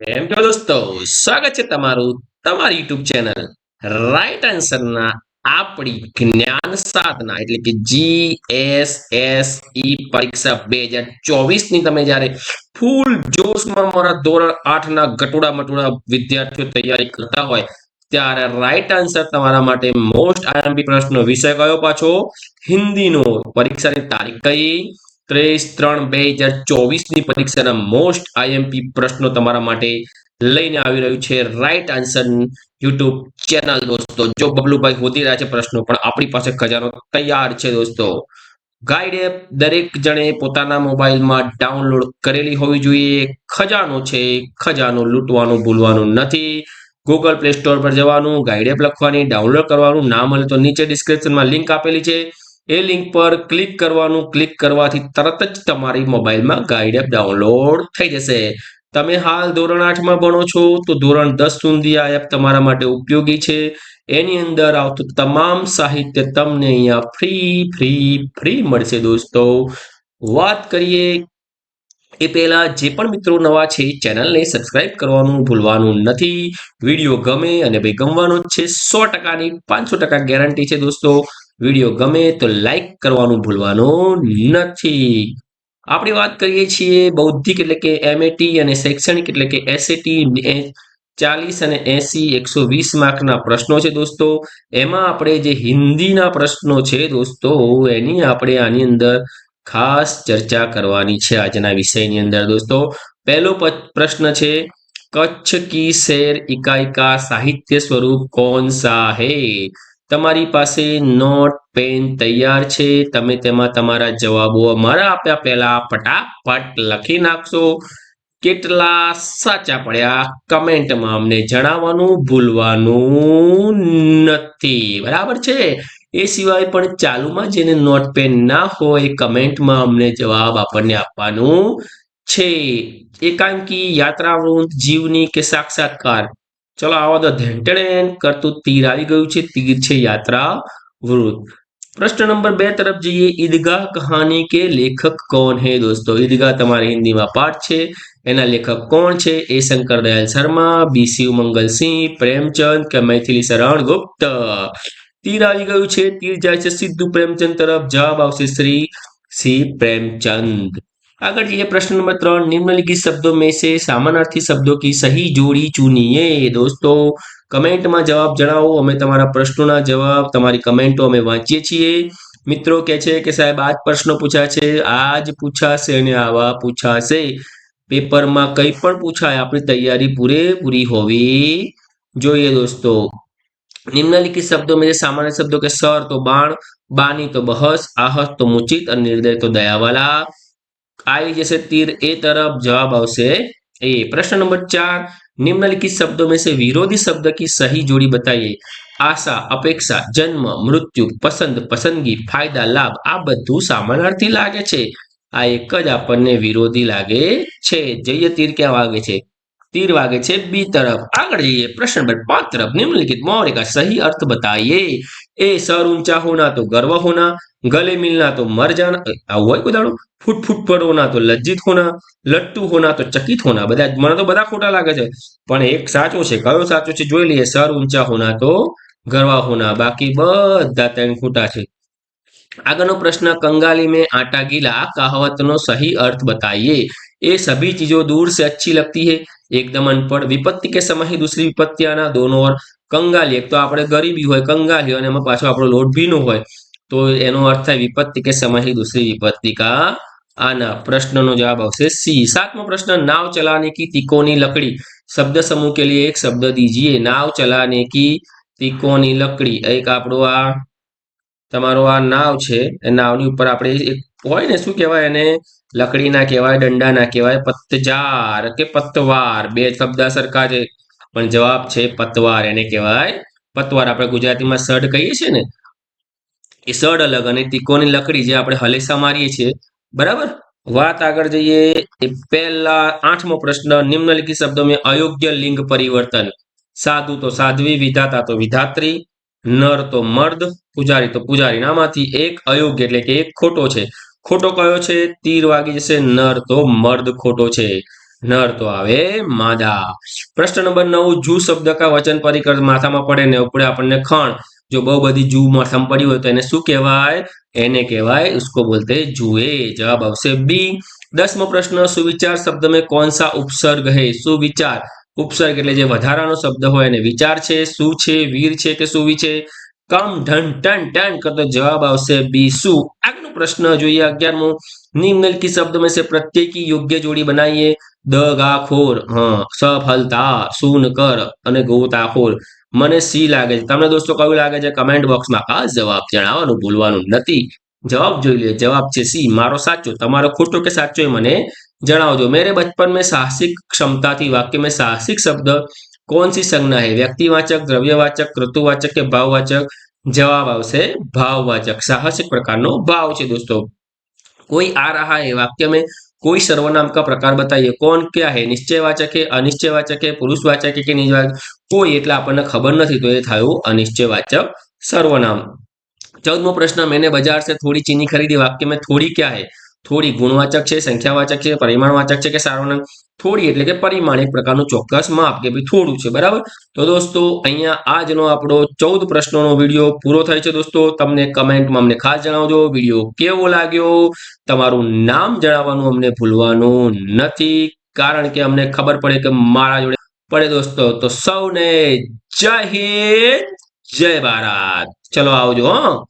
કેમ છો દોસ્તો? સ્વાગત છે તમારું તમારી યુટ્યુબ ચેનલ રાઈટ આન્સરના આપણી જ્ઞાન સાધના, એટલે કે જી એસ એસ ઈ પરીક્ષા બે હજાર ચોવીસની તમે જ્યારે ફૂલ જોશમાં મારા ધોરણ આઠ ના ગટુડા મટુડા વિદ્યાર્થીઓ તૈયારી કરતા હોય, ત્યારે રાઈટ આન્સર તમારા માટે મોસ્ટ આઈએમપી પ્રશ્નનો વિષય કયો પાછો? હિન્દીનો. પરીક્ષાની તારીખ કઈ? ત્રેવીસ ત્રણ બે હજાર ચોવીસની પરીક્ષાના મોસ્ટ આઈએમપી પ્રશ્નો તમારા માટે લઈને આવી રહ્યું છે. રાઈટ આન્સર યુટ્યુબ ચેનલ દોસ્તો. જો બબલુભાઈ હોતી રહ્યા છે પ્રશ્નો, પણ આપણી પાસે ખજાનો તૈયાર છે દોસ્તો. ગાઈડ એપ દરેક જણે પોતાના મોબાઈલમાં ડાઉનલોડ કરેલી હોવી જોઈએ. ખજાનો છે, ખજાનો લૂંટવાનું, ભૂલવાનું નથી. ગૂગલ પ્લે સ્ટોર પર જવાનું ગાઈડ એપ લખવાની ડાઉનલોડ કરવાનું. ના મળે તો નીચે ડિસ્ક્રિપ્શનમાં લિંક આપેલી છે. એ લિંક પર ક્લિક કરવાનું ક્લિક કરવાથી તરત જ તમારી મોબાઈલમાં ગાઈડ એપ ડાઉનલોડ થઈ જશે. તમે હાલ ધોરણ આઠમાં ભણો છો, તો ધોરણ દસ સુધી આ એપ તમારા માટે ઉપયોગી છે. એની અંદર આવતું તમામ સાહિત્ય તમને અહીંયા ફ્રી ફ્રી ફ્રી મળશે દોસ્તો. વાત કરીએ એ પહેલા જે પણ મિત્રો નવા છે, ચેનલને સબસ્ક્રાઇબ કરવાનું ભૂલવાનું નથી. વીડિયો ગમે અને ભાઈ ગમવાનો જ છે, સો ટકાની પાંચસો ટકા ગેરંટી છે દોસ્તો. વીડિયો ગમે તો લાઈક કરવાનું ભૂલવાનું નથી. આપણે વાત કરીએ છીએ બૌદ્ધિક એટલે કે એમએટી અને શૈક્ષણિક એટલે કે એસએટી ચાલીસ અને એસી, એકસો વીસ માર્કના પ્રશ્નો છે દોસ્તો. એમાં આપણે જે હિન્દીના પ્રશ્નો છે દોસ્તો, એની આપણે આની અંદર ખાસ ચર્ચા કરવાની છે આજના વિષયની અંદર દોસ્તો. પહેલો પ્રશ્ન છે, કચ્છ કી શેર ઇકાઈ કા સાહિત્ય સ્વરૂપ કોણ સા હે? તમારી પાસે નોટ, પેન તૈયાર છે. તમે તેમાં તમારા જવાબો અમારા આપ્યા પહેલા. ફટાફટ લખી નાખશો. કેટલા સાચા પડ્યા? કમેન્ટમાં અમને જણાવવાનું ભૂલવાનું નથી. બરાબર છે? એ સિવાય પણ ચાલુમાં જેને નોટ, પેન ના હોય, કમેન્ટમાં અમને જવાબ આપણને આપવાનું છે. એકાંકી યાત્રાવૃંત જીવની કે સાક્ષાત્કાર ચલો આવા તો ધેન્ટેણ કરતું તીર આવી ગયું છે. તીર છે યાત્રા વૃત. પ્રશ્ન નંબર બે તરફ જઈએ. ઈદગાહ કહાની કે લેખક કોણ હે દોસ્તો? ઈદગાહ તમારી હિન્દીમાં પાઠ છે. એના લેખક કોણ છે? એ શંકર દયાલ શર્મા બી શિવ મંગલસિંહ, પ્રેમચંદ કે મૈથિલી શરણ ગુપ્ત. તીર આવી ગયું છે. તીર જાય છે સિદ્ધુ પ્રેમચંદ તરફ. જવાબ આવશે શ્રી શ્રી પ્રેમચંદ. આગળ જઈએ પ્રશ્ન નંબર ત્રણ, નિમ્નલિખિત શબ્દો મેં છે સામાનાર્થી શબ્દો કી સહી જોડી ચૂનીએ? દોસ્તો, કમેન્ટમાં જવાબ જણાવો. અમે તમારા પ્રશ્નોના જવાબ, તમારી કમેન્ટો અમે વાંચીએ છીએ. મિત્રો કે છે કે સાહેબ આ જ પ્રશ્નો પૂછ્યા છે આ જ પૂછાશે અને આવા પૂછાશે. પેપરમાં કંઈ પણ પૂછાય, આપણી તૈયારી પૂરેપૂરી હોવી જોઈએ દોસ્તો. નિમ્નલિખિત શબ્દો મેં સામાન્ય શબ્દો કે સર તો બાણ, બાની તો બહસ, આહસ તો મુચિત અને નિર્દય તો દયાવાલા. આવી જશે તીર એ તરફ જવાબ આવશે એ. પ્રશ્ન નંબર ચાર, નિમ્નલિખિત શબ્દો મેં વિરોધી શબ્દ કી સહી જોડી બતાવીએ આશા, અપેક્ષા, જન્મ, મૃત્યુ, પસંદ, પસંદગી, ફાયદા, લાભ, આ બધું સામાનાર્થી લાગે છે. આ એક જ આપણને વિરોધી લાગે છે. જય તીર ક્યાં વાગે છે? તીર વાગે છે બી તરફ આગળ જઈએ પ્રશ્ન નંબર પાંચ તરફ નિમ્નલિખિત मुहावरे का सही अर्थ बताइए। ए सर ऊंचा होना तो गर्व होना, गले मिलना तो मर આવું હોય કોઈ ફૂટ ફૂટ પર તો લજ્જિત હોના લટ્ટુ હોના તો ચકિત હોના બધા મને તો બધા ખોટા લાગે છે પણ એક સાચો છે કયો સાચો છે જોઈ લઈએ સર ઊંચા હોના તો ગરવા હોના, બાકી બધા ત્રણ ખોટા છે। આગળનો પ્રશ્ન કંગાલી મેં આટા ગીલા, કહાવતનો સહી અર્થ બતાવીએ ये सभी चीजों दूर से अच्छी लगती है एकदम अनपढ़ विपत्ति के समय ही दूसरी विपत्तियाના દોનો ઓર કંગાલી. એક તો આપણે ગરીબી હોય, કંગાલી અને એમાં પાછો આપણો લોટ ભીનો હોય. તો એનો અર્થ થાય વિપત્તિ કે સમય ही दूसरी विपत्ति का આના પ્રશ્નનો જવાબ આવશે સી. સાતમો પ્રશ્ન, નાવ ચલાને કી તિકોની લકડી? શબ્દ સમૂહ કે લીએ એક શબ્દ દીજીએ. નાવ ચલાને કી તિકોની લકડી? એક આપણો આ, તમારો આ નાવ છે. એ નાવની ઉપર આપણે એક હોય ને, શું કહેવાય એને? લકડીના કહેવાય, દંડા ના કહેવાય પત્તજાર કે પતવાર. બે શબ્દ સરખા છે. પણ જવાબ છે પતવાર. એને કહેવાય પતવાર. આપણે ગુજરાતીમાં સડ કહીએ છીએ ને, એ સડ અલગ અને તીકોની લકડી જે આપણે હલેસા મારીએ છીએ. બરાબર? વાત આગળ જઈએ, એ પહેલા આઠમો પ્રશ્ન, નિમ્નલિખિત શબ્દો મેં અયોગ્ય લિંગ પરિવર્તન. સાધુ તો સાધ્વી, વિધાતા તો વિધાત્રી, નર તો મર્દ, પૂજારી તો પૂજારી આમાંથી એક, અયોગ્ય એટલે કે એક ખોટો છે. ખોટો કયો છે? તીર વાગી જશે, નર તો મર્દ ખોટો છે. નર તો આવે માદા. પ્રશ્ન નંબર નવ, જુ શબ્દ કા વચન પરિકર માથામાં પડે ને ઉપડે આપણને ખણ. જો બહુ બધી જુ માથામાં પડી હોય તો એને શું કહેવાય? એને કહેવાય ઉસકો બોલતે જુએ. જવાબ આવશે બી દસમો પ્રશ્ન, સુવિચાર શબ્દ મેં કોણ સા ઉપસર્ગ હે? સુવિચાર. ઉપસર્ગ એટલે જે વધારાનો શબ્દ હોય એને વિચાર છે. શું છે? વીર છે કે સુવી છે? કમ ઢન ટન ટન કરતો જવાબ આવશે બી શું? પ્રશ્ન જોઈએ અગિયારમો निम्नलिखित शब्द में से प्रत्येक की योग्य जोड़ी बनाइए દ ગાખોર હા સફળતા સૂન કર અને ગોતાખોર મને સી લાગે છે તમને દોસ્તો કયું લાગે છે કમેન્ટ બોક્સમાં ખાસ જવાબ જણાવવાનું ભૂલવાનું નથી જવાબ જોઈ લે જવાબ છે સી મારો સાચો તમારો ખોટો કે સાચો એ મને જણાવજો मेरे बचपन में साहसिक क्षमता थी वाक्य में साहसिक शब्द कौन सी संज्ञा है व्यक्तिवाचक દ્રવ્યવાચક ઋતુવાચક કે ભાવવાચક જવાબ આવશે ભાવવાચક સાહસિક પ્રકારનો ભાવ છે દોસ્તો कोई आ रहा है वाक्य में कोई सर्वनाम का प्रकार बताइए कौन क्या है નિશ્ચયવાચક है અનિશ્ચયવાચક है પુરુષવાચક है કે નિજવાચક કોઈ એટલે આપણને ખબર નથી તો એ થયું અનિશ્ચયવાચક સર્વનામ चौदमो प्रश्न मैंने बाजार से थोड़ी चीनी खरीदी वाक्य में थोड़ी क्या है થોડી ગુણવાચક છે સંખ્યાવાચક છે પરિમાણવાચક છે કે સાર્વનામ થોડી એટલે કે પરિમાણ પ્રકારનું ચોક્કસ માપ કે ભાઈ થોડું છે, બરાબર? તો દોસ્તો, અહીંયા આજનો આપણો ચૌદ પ્રશ્નોનો વીડિયો પૂરો થાય છે દોસ્તો. તમને કમેન્ટમાં અમને ખાસ જણાવજો. વીડિયો કેવો લાગ્યો? તમારું નામ જણાવવાનું અમને ભૂલવાનું નથી, કારણ કે અમને ખબર પડે કે મારા જોડે પડે દોસ્તો. તો સૌને જય હિન્દ, જય ભારત. ચલો આવજો, હો.